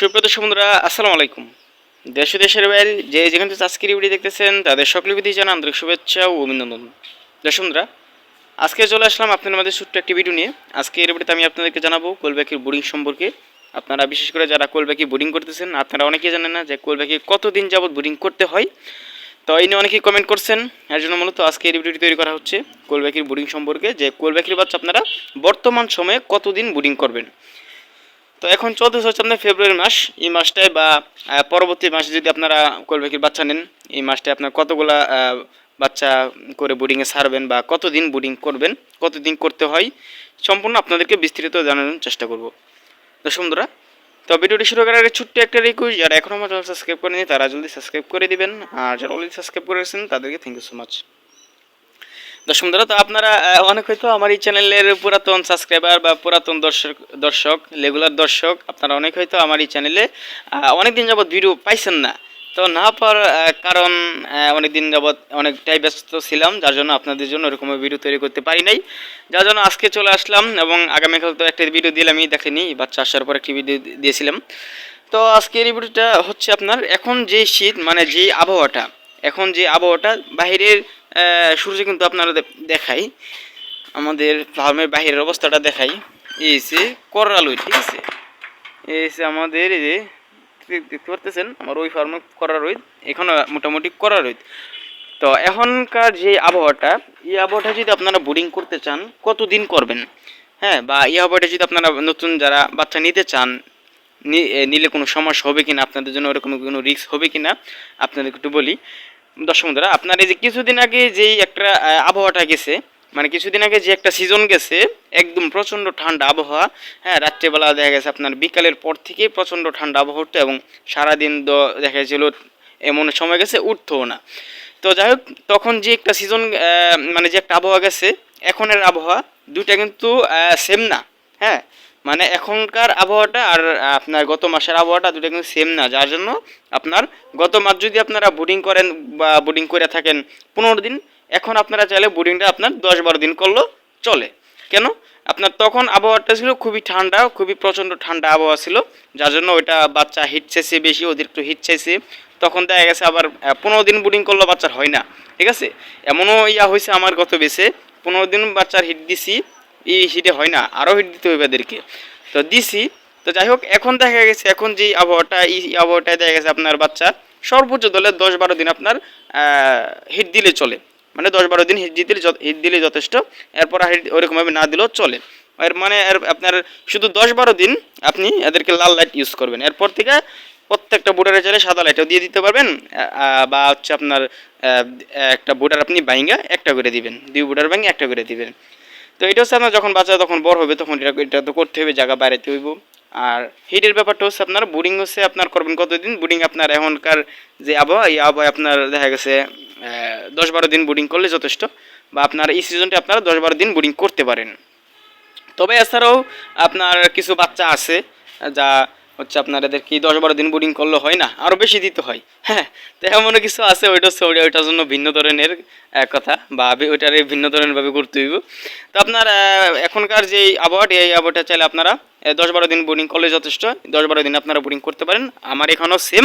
সুপ্রত সমুদ্রা আসসালামু আলাইকুম। দেশ দেশের বাইরে যে যেখান আজকের ভিডিও দেখতেছেন, তাদের সকলের প্রতি জানা আন্তরিক শুভেচ্ছা ও অভিনন্দন। বন্ধুরা, আজকে চলে আসলাম আপনাদের মাঝে ছোট্ট একটি ভিডিও নিয়ে। আজকে এর ভিডিওতে আমি আপনাদেরকে জানাব কোলব্যাকির বোর্ডিং সম্পর্কে। আপনারা বিশেষ করে যারা কোলব্যাকি বোর্ডিং করতেছেন, আপনারা অনেকেই জানেন না যে কোলব্যাকি কতদিন যাবত বোর্ডিং করতে হয়। তো এই নিয়ে অনেকেই কমেন্ট করছেন। এর জন্য মূলত আজকে এই ভিডিওটি তৈরি করা হচ্ছে কোলব্যাকির বোর্ডিং সম্পর্কে, যে কোলব্যাকির বাচ্চা আপনারা বর্তমান সময়ে কতদিন বোর্ডিং করবেন। তো এখন চলতেছে হচ্ছে আপনার ফেব্রুয়ারি মাস। এই মাসটায় বা পরবর্তী মাসে যদি আপনারা কোলবেকির বাচ্চা নেন, এই মাসটায় আপনার কতগুলা বাচ্চা করে বোর্ডিংয়ে সারবেন বা কতদিন বোর্ডিং করবেন, কতদিন করতে হয়, সম্পূর্ণ আপনাদেরকে বিস্তৃত জানানোর চেষ্টা করব। দর্শক বন্ধুরা, তো ভিডিওটি শুরু করার আগে ছোট্ট একটা রিকোয়েস্ট যারা এখনও আমার চ্যানেল সাবস্ক্রাইব করেনি তারা জলদি সাবস্ক্রাইব করে দিবেন। আর যারা অলরেডি সাবস্ক্রাইব করেছেন, তাদেরকে থ্যাংক ইউ সো মাচ দর্শক বন্ধুরা তো আপনারা অনেক হয়তো আমার এই চ্যানেলের পুরাতন সাবস্ক্রাইবার বা পুরাতন দর্শক দর্শক রেগুলার দর্শক আপনারা অনেক হয়তো আমার এই চ্যানেলে অনেক দিন যাবৎ ভিডিও পাইছেন না। তো না পাওয়ার কারণ অনেক দিন যাবৎ অনেকটাই ব্যস্ত ছিলাম যার জন্য আপনাদের জন্য ওরকম ভিডিও তৈরি করতে পারি নাই। যার জন্য আজকে চলে আসলাম এবং আগামীকাল তো একটা ভিডিও দিলামই দেখেনি বাচ্চা আসার পর একটি ভিডিও দিয়েছিলাম। তো আজকের এই ভিডিওটা হচ্ছে আপনার এখন যে শীত মানে যে আবহাওয়াটা এখন যে আবহাওয়াটা বাইরের আহ, সূর্য কিন্তু আপনারা দেখাই। আমাদের ফার্মের বাইরের অবস্থাটা দেখাই। এই যে কররালুই ঠিক আছে? এই যে আমাদের এই যে দেখতে পারতেছেন? আমার ওই ফার্মে করা রোহিত এখানে মোটামুটি করা রোহিত তো এখনকার যে আবহাওয়াটা, এই আবহাওয়াটা যদি আপনারা বোর্ডিং করতে চান, কতদিন করবেন? হ্যাঁ বা এই আবহাওয়াটা যদি আপনারা নতুন যারা বাচ্চা নিতে চান নিলে কোনো সমস্যা হবে কিনা? আপনাদের জন্য ওরকম কোনো রিস্ক হবে কিনা? আপনাদেরকে একটু বলি। দর্শক বন্ধুরা, আপনার এই যে কিছুদিন আগে যেই একটা আবহাওয়াটা গেছে মানে কিছুদিন আগে যে একটা সিজন গেছে, একদম প্রচণ্ড ঠান্ডা আবহাওয়া হ্যাঁ রাত্রেবেলা দেখা গেছে আপনার বিকালের পর থেকে প্রচণ্ড ঠান্ডা আবহাওয়া উঠতো এবং সারাদিন দেখা গেছিল এমন সময় গেছে, উঠতোও না। তো যাই হোক, তখন যে একটা সিজন মানে যে একটা আবহাওয়া গেছে, এখনের আবহাওয়া, দুইটা কিন্তু সেম না হ্যাঁ। মানে এখনকার আবহাওয়াটা আর আপনার গত মাসের আবহাওয়াটা দুটো কিন্তু সেম না। যার জন্য আপনার গত মাস যদি আপনারা বোর্ডিং করেন বা বোর্ডিং করে থাকেন পনেরো দিন, এখন আপনারা চাইলে বোর্ডিংটা আপনার দশ বারো দিন করলেও চলে। কেন? আপনার তখন আবহাওয়াটা ছিল খুবই ঠান্ডা, খুবই প্রচণ্ড ঠান্ডা আবহাওয়া ছিল, যার জন্য ওইটা বাচ্চা হিট চাইছে বেশি অতিরিক্ত হিট চাইছে তখন দেখা গেছে আবার পনেরো দিন বোর্ডিং করলেও বাচ্চার হয় না। ঠিক আছে? এমনও ইয়া হয়েছে আমার গত বেসে পনেরো দিন বাচ্চার হিট দিছি এই হিটে হয় না, আরও হিট দিতে হবে এদেরকে। তো দিছি, তো যাই হোক, এখন দেখা গেছে, এখন যে আবহাওয়াটা, এই আবহাওয়াটায় দেখা গেছে আপনার বাচ্চা, সর্বোচ্চ দলে দশ বারো দিন আপনার হিট দিলে চলে। মানে দশ বারো দিন হিট দিলে হিট দিলে যথেষ্ট, এরপর হিট ওরকমভাবে না দিলেও চলে। এর মানে এর আপনার শুধু দশ বারো দিন আপনি এদেরকে লাল লাইট ইউজ করবেন। এরপর থেকে প্রত্যেকটা বুটারে চাইলে সাদা লাইটও দিয়ে দিতে পারবেন বা হচ্ছে আপনার একটা বুটার আপনি বাইঙ্গা একটা করে দিবেন। দুই বুটার বাইঙ্গা একটা করে দিবেন। তো এটা হচ্ছে আপনার যখন বাচ্চা তখন বড় হবে, তখন এটা এটা তো করতে হবে, জায়গা বাইরেতে হইব। আর হিটের ব্যাপারটা হচ্ছে আপনার বোর্ডিং হচ্ছে আপনার করবেন কতদিন? বোর্ডিং আপনার এখনকার যে আবহাওয়া, এই আবহাওয়া আপনার দেখা গেছে দশ বারো দিন বোর্ডিং করলে যথেষ্ট বা আপনার এই সিজনটা আপনারা দশ বারো দিন বোর্ডিং করতে পারেন। তবে এছাড়াও আপনার কিছু বাচ্চা আছে, যা হচ্ছে আপনার এদেরকে দশ বারো দিন বোর্ডিং করলে হয় না? আরও বেশি দিতে হয়। হ্যাঁ তো এমনও কিছু আছে, ওইটা হচ্ছে ওইটা- ওইটার জন্য ভিন্ন ধরনের কথা। বা বি- ওইটার ভিন্ন ধরনেরভাবে করতে হইব। তো আপনার এখনকার যে আবহাওয়াটা এই আবহাওয়াটা চাইলে আপনারা দশ বারো দিন বোর্ডিং করলে যথেষ্ট। দশ বারো দিন আপনারা বোর্ডিং করতে পারেন। আমার এখানেও সেম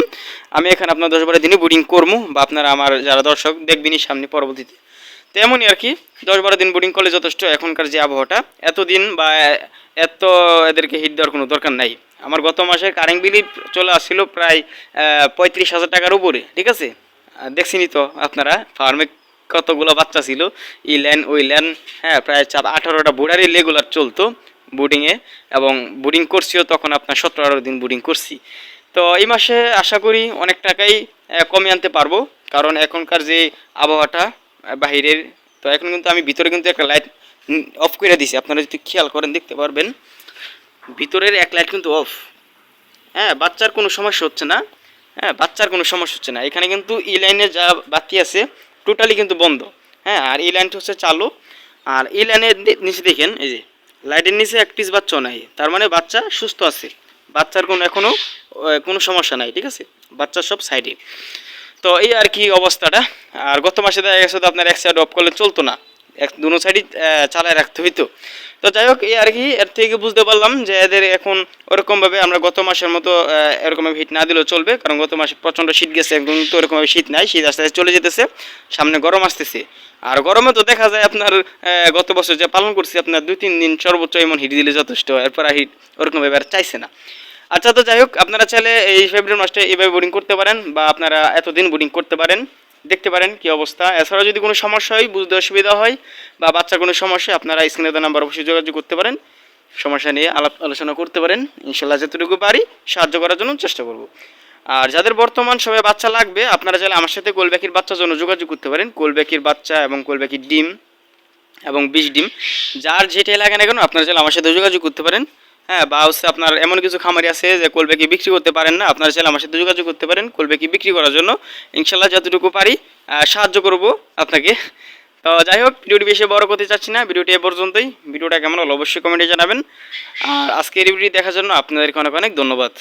আমি এখানে আপনার দশ বারো দিনই বোর্ডিং করব বা আপনারা আমার, যারা দর্শক, দেখবেনই সামনে পরবর্তীতে। তেমনই আর কি, দশ বারো দিন বোর্ডিং করলে যথেষ্ট, এখনকার যে আবহাওয়াটা, এতদিন বা এত এদেরকে হিট দেওয়ার কোনো দরকার নাই। আমার গত মাসে কারেন্ট বিলই চলে আসছিল প্রায় পঁয়ত্রিশ হাজার টাকার উপরে, ঠিক আছে? দেখছিনি তো আপনারা ফার্মে কতগুলো বাচ্চা ছিল ই ল্যান ওই ল্যান হ্যাঁ প্রায় চার, আঠারোটা বোর্ডারই রেগুলার চলতো বোর্ডিংয়ে এবং বোর্ডিং করছিও তখন আপনার সতেরো আঠারো দিন বোর্ডিং করছি। তো এই মাসে আশা করি অনেক টাকাই কমিয়ে আনতে পারব, কারণ এখনকার যে আবহাওয়াটা বাহিরের। তো এখন কিন্তু আমি ভিতরে কিন্তু একটা লাইট অফ করে দিছি। আপনারা যদি খেয়াল করেন, দেখতে পারবেন। ভিতরের এক লাইট কিন্তু অফ হ্যাঁ বাচ্চার কোনো সমস্যা হচ্ছে না। হ্যাঁ বাচ্চার কোনো সমস্যা হচ্ছে না। এখানে কিন্তু ই লাইনে যা বাতি আছে টোটালি কিন্তু বন্ধ। হ্যাঁ আর এই লাইনটা হচ্ছে চালু। আর এই লাইনের নিচে দেখেন, এই যে লাইটের নিচে এক পিস বাচ্চাও নাই। তার মানে বাচ্চা সুস্থ আছে। বাচ্চার কোনো এখনও কোনো সমস্যা নাই, ঠিক আছে? বাচ্চা সব সাইডে তো এই আর কি অবস্থাটা। আর গত মাসে দেখা গেছে তো আপনার এক সাইড অফ করলে চলতো না। এক, দুনো সাইডই চালায় রাখতে হইতো। তো যাই হোক এই আর কি, এর থেকে বুঝতে পারলাম যে এদের এখন ওরকমভাবে আমরা গত মাসের মতো এরকমভাবে হিট না দিলেও চলবে, কারণ গত মাসে প্রচণ্ড শীত গেছে এখন তো ওরকমভাবে শীত নাই, শীত আস্তে আস্তে চলে যেতেছে, সামনে গরম আসতেছে। আর গরমে তো দেখা যায় আপনার গত বছর যে পালন করছি, আপনার দুই, তিন দিন সর্বোচ্চ এমন হিট দিলে যথেষ্ট, এরপর আর হিট ওরকমভাবে আর চাইছে না। আচ্ছা তো যাই হোক, আপনারা চাইলে এই ফেব্রুয়ারি মাসটা এইভাবে বোর্ডিং করতে পারেন, বা আপনারা এতদিন বোর্ডিং করতে পারেন। দেখতে পারেন কি অবস্থা। এছাড়াও যদি কোনো সমস্যা হয়, বুঝতে অসুবিধা হয় বা বাচ্চার কোনো সমস্যা আপনারা স্ক্রিনে দেওয়া নাম্বার অবশ্যই যোগাযোগ করতে পারেন। সমস্যা নিয়ে আলাপ আলোচনা করতে পারেন। ইনশাল্লাহ যতটুকু পারি সাহায্য করার জন্য চেষ্টা করব। আর যাদের বর্তমান সময়ে বাচ্চা লাগবে, আপনারা চাইলে আমার সাথে কোলব্যাকির বাচ্চার জন্য যোগাযোগ করতে পারেন। কোলব্যাকির বাচ্চা এবং কোলব্যাকির ডিম এবং বিষ ডিম। যার যেটাই লাগে না কেন, আপনারা চাইলে আমার সাথে যোগাযোগ করতে পারেন। হ্যাঁ বা হচ্ছে আপনার এমন কিছু খামারি আছে যে কোলবেকি বিক্রি করতে পারেন না। আপনার ছেলে আমার সাথে যোগাযোগ করতে পারেন কোলবেকি বিক্রি করার জন্য। ইনশাল্লাহ যতটুকু পারি সাহায্য করব আপনাকে। তো যাই হোক, ভিডিওটি বেশি বড় করতে চাচ্ছি না, ভিডিওটি এ পর্যন্তই। ভিডিওটা কেমন হলো অবশ্যই কমেন্টে জানাবেন। আর আজকের ভিডিওটি দেখার জন্য আপনাদেরকে অনেক অনেক ধন্যবাদ।